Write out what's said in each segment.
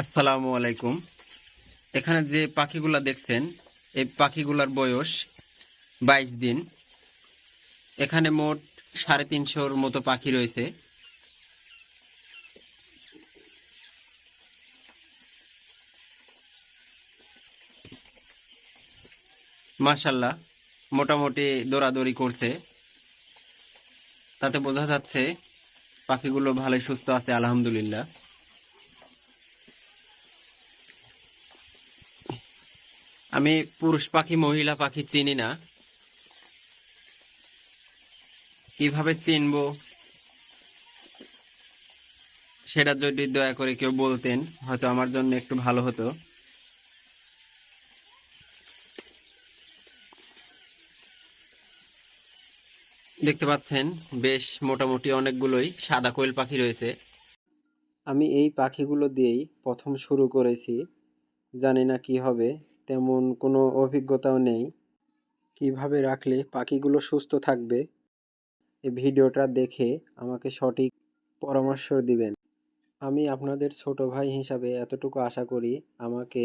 আসসালামু আলাইকুম। এখানে যে পাখিগুলা দেখছেন, এই পাখিগুলার বয়স বাইশ দিন। এখানে মোট সাড়ে তিনশোর মতো পাখি রয়েছে। মাশাল্লাহ মোটামুটি দৌড়াদৌড়ি করছে। তাতে বোঝা যাচ্ছে পাখিগুলো ভালোই সুস্থ আছে, আলহামদুলিল্লাহ। আমি পুরুষ পাখি, মহিলা পাখি চিনি না। কীভাবে চিনবো? সেটা যদি দয়া করে কেউ বলতেন, হয়তো আমার জন্য একটু ভালো হতো। দেখতে পাচ্ছেন, বেশ মোটামুটি অনেকগুলোই সাদা কোয়েল পাখি রয়েছে। আমি এই পাখিগুলো দিয়েই প্রথম শুরু করেছি। জানি না কি হবে, তেমন কোনো অভিজ্ঞতাও নেই। কীভাবে রাখলে পাখিগুলো সুস্থ থাকবে? এই ভিডিওটা দেখে আমাকে সঠিক পরামর্শ দিবেন। আমি আপনাদের ছোট ভাই হিসাবে এতটুকু আশা করি আমাকে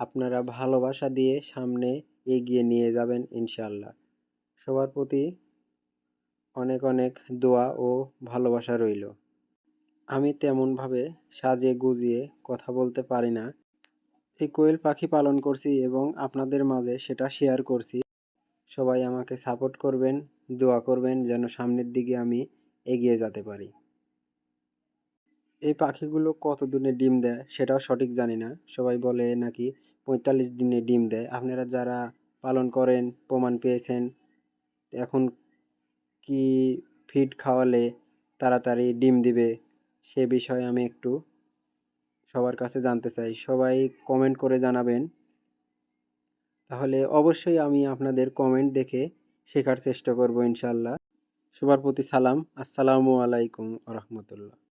আপনারা ভালোবাসা দিয়ে সামনে এগিয়ে নিয়ে যাবেন ইনশাল্লাহ সবার প্রতি অনেক অনেক দোয়া ও ভালোবাসা রইল। আমি তেমনভাবে সাজিয়ে গুজিয়ে কথা বলতে পারি না। এই কোয়েল পাখি পালন করছি এবং আপনাদের মাঝে সেটা শেয়ার করছি। সবাই আমাকে সাপোর্ট করবেন, দোয়া করবেন যেন সামনের দিকে আমি এগিয়ে যেতে পারি। এই পাখিগুলো কত দিনে ডিম দেয় সেটাও সঠিক জানি না। সবাই বলে নাকি পঁয়তাল্লিশ দিনে ডিম দেয়। আপনারা যারা পালন করেন, প্রমাণ পেয়েছেন, এখন কি ফিড খাওয়ালে তাড়াতাড়ি ডিম দিবে সে বিষয়ে আমি একটু সবার কাছে জানতে চাই, সবাই কমেন্ট করে জানাবেন। তাহলে অবশ্যই আমি আপনাদের কমেন্ট দেখে শেখার চেষ্টা করব ইনশাল্লাহ। সবার প্রতি সালাম, আসসালামু আলাইকুম রহমতুল্লাহ।